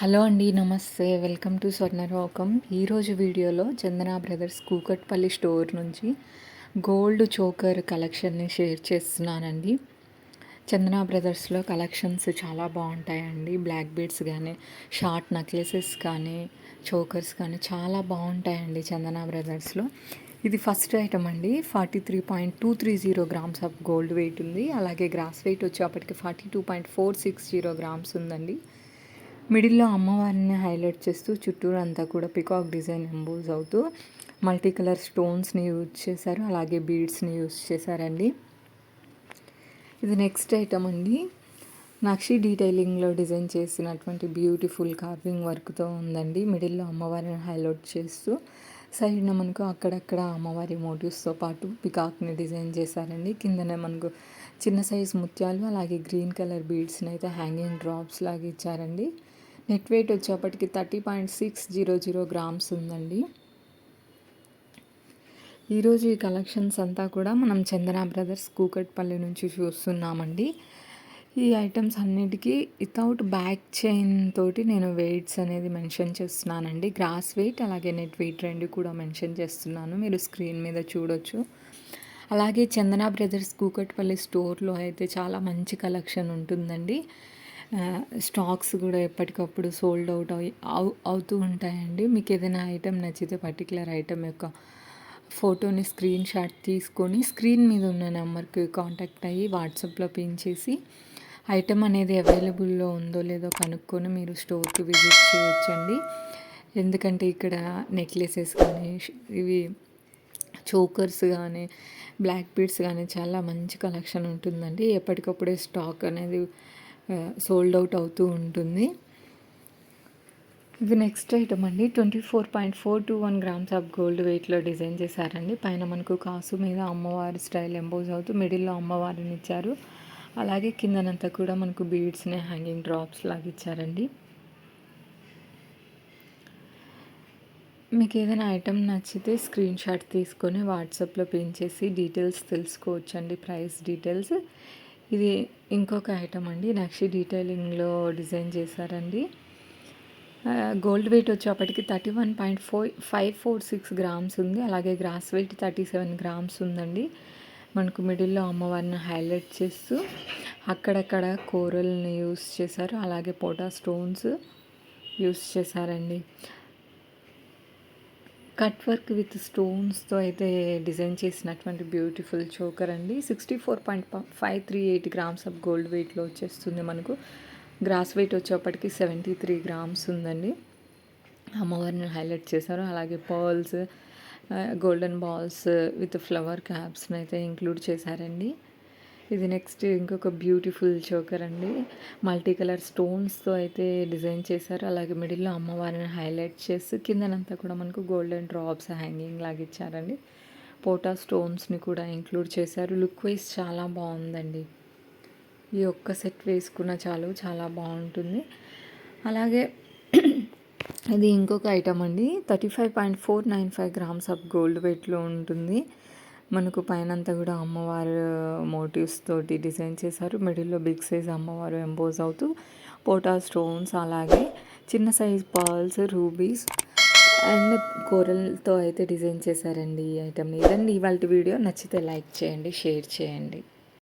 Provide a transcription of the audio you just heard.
Hello అండి నమస్తే. Welcome to స్వర్ణరోకం ఈరోజు వీడియోలో చందన బ్రదర్స్ కూకట్పల్లి స్టోర్ నుంచి గోల్డ్ చోకర్ కలెక్షన్ని షేర్ చేస్తున్నానండి. చందన బ్రదర్స్లో కలెక్షన్స్ చాలా బాగుంటాయండి. బ్లాక్ బీడ్స్ కానీ షార్ట్ నెక్లెసెస్ కానీ చోకర్స్ కానీ చాలా బాగుంటాయండి చందన బ్రదర్స్లో. ఇది ఫస్ట్ ఐటమ్ అండి. Forty three point two three zero grams of gold weight ఉంది. అలాగే గ్రాస్ వెయిట్ వచ్చేప్పటికి forty two point four six zero grams ఉందండి. మిడిల్లో అమ్మవారిని హైలైట్ చేస్తూ చుట్టూరంతా కూడా పికాక్ డిజైన్ ఎంబోజ్ అవుతూ మల్టీ కలర్ స్టోన్స్ని యూజ్ చేశారు అలాగే బీడ్స్ని యూజ్ చేశారండి. ఇది నెక్స్ట్ ఐటమ్ అండి. నక్షి డీటెయిలింగ్లో డిజైన్ చేసినటువంటి బ్యూటిఫుల్ కార్వింగ్ వర్క్తో ఉందండి. మిడిల్లో అమ్మవారిని హైలైట్ చేస్తూ సైడ్న మనకు అక్కడక్కడ అమ్మవారి మోటివ్స్తో పాటు పికాక్ని డిజైన్ చేశారండి. కిందనే మనకు చిన్న సైజ్ ముత్యాలు అలాగే గ్రీన్ కలర్ బీడ్స్ని అయితే హ్యాంగింగ్ డ్రాప్స్ లాగా ఇచ్చారండి. నెట్ వెయిట్ వచ్చేప్పటికి thirty point six zero zero grams ఉందండి. ఈరోజు ఈ కలెక్షన్స్ అంతా కూడా మనం చందన బ్రదర్స్ కూకట్పల్లి నుంచి చూస్తున్నామండి. ఈ ఐటమ్స్ అన్నిటికీ వితౌట్ బ్యాక్ చైన్ తోటి నేను వెయిట్స్ అనేది మెన్షన్ చేస్తున్నానండి. గ్రాస్ వెయిట్ అలాగే నెట్ వెయిట్ రెండు కూడా మెన్షన్ చేస్తున్నాను. మీరు స్క్రీన్ మీద చూడొచ్చు. అలాగే చందన బ్రదర్స్ కూకట్పల్లి స్టోర్లో అయితే చాలా మంచి కలెక్షన్ ఉంటుందండి. స్టాక్స్ కూడా ఎప్పటికప్పుడు సోల్డ్ అవుట్ అవు అవుతూ ఉంటాయండి. మీకు ఏదైనా ఐటెం నచ్చితే పర్టికులర్ ఐటెం యొక్క ఫోటోని స్క్రీన్ షాట్ తీసుకొని స్క్రీన్ మీద ఉన్న నెంబర్కి కాంటాక్ట్ అయ్యి వాట్సాప్లో పిన్ చేసి ఐటెం అనేది అవైలబుల్లో ఉందో లేదో కనుక్కొని మీరు స్టోర్కి విజిట్ చేయొచ్చండి. ఎందుకంటే ఇక్కడ నెక్లెసెస్ కానీ ఇవి చోకర్స్ కానీ బ్లాక్ బీడ్స్ కానీ చాలా మంచి కలెక్షన్ ఉంటుందండి. ఎప్పటికప్పుడే స్టాక్ అనేది సోల్డ్ అవుట్ అవుతూ ఉంటుంది. ఇది నెక్స్ట్ ఐటమ్ అండి. Twenty four point four two one grams of gold వెయిట్లో డిజైన్ చేశారండి. పైన మనకు కాసు మీద అమ్మవారి స్టైల్ ఎంబోజ్ అవుతూ మిడిల్లో అమ్మవారిని ఇచ్చారు. అలాగే కిందనంతా కూడా మనకు బీడ్స్ని హ్యాంగింగ్ డ్రాప్స్ లాగా ఇచ్చారండి. మీకు ఏదైనా ఐటమ్ నచ్చితే స్క్రీన్ షాట్ తీసుకొని వాట్సాప్లో పిన్ చేసి డీటెయిల్స్ తెలుసుకోవచ్చండి. ప్రైస్ డీటెయిల్స్ ఇది ఇంకొక ఐటమ్ అండి. నక్షి డీటెయిలింగ్లో డిజైన్ చేశారండి. గోల్డ్ వెయిట్ వచ్చేప్పటికి thirty one point four five four six grams ఉంది. అలాగే gross weight thirty seven grams ఉందండి. మనకు మిడిల్లో అమ్మవారిని హైలైట్ చేస్తూ అక్కడక్కడ కూరల్ని యూస్ చేశారు. అలాగే పోటా స్టోన్స్ యూస్ చేశారండి. కట్ వర్క్ విత్ స్టోన్స్తో అయితే డిజైన్ చేసినటువంటి బ్యూటిఫుల్ చోకర్ అండి. Sixty four point five three eight grams of gold వెయిట్లో వచ్చేస్తుంది మనకు. గ్రాస్ వెయిట్ వచ్చేప్పటికి సెవెంటీ త్రీ గ్రామ్స్ ఉందండి. అమ్మవారిని హైలైట్ చేశారు. అలాగే pearls golden balls with flower క్యాప్స్ని అయితే ఇంక్లూడ్ చేశారండి. ఇది నెక్స్ట్ ఇంకొక బ్యూటిఫుల్ చోకర్ అండి. మల్టీ కలర్ స్టోన్స్తో అయితే డిజైన్ చేశారు. అలాగే మిడిల్లో అమ్మవారిని హైలైట్ చేసి కిందనంతా కూడా మనకు గోల్డెన్ డ్రాప్స్ హ్యాంగింగ్ లాగా ఇచ్చారండి. పోటా స్టోన్స్ని కూడా ఇంక్లూడ్ చేశారు. లుక్ వైజ్ చాలా బాగుందండి. ఈ ఒక్క సెట్ వేసుకున్న చాలు చాలా బాగుంటుంది. అలాగే ఇది ఇంకొక ఐటమ్ అండి. Thirty five point four nine five grams of gold వెయిట్లో ఉంటుంది. మనకు పైనంతా కూడా అమ్మవారు మోటివ్స్ తోటి డిజైన్ చేశారు. మిడిల్లో బిగ్ సైజ్ అమ్మవారు ఎంపోజ్ అవుతూ పోటా స్టోన్స్ అలాగే చిన్న సైజ్ పాల్స్ రూబీస్ అండ్ కూరలతో అయితే డిజైన్ చేశారండి ఈ ఐటమ్ని ఇదండి ఇవాళ వీడియో. నచ్చితే లైక్ చేయండి షేర్ చేయండి.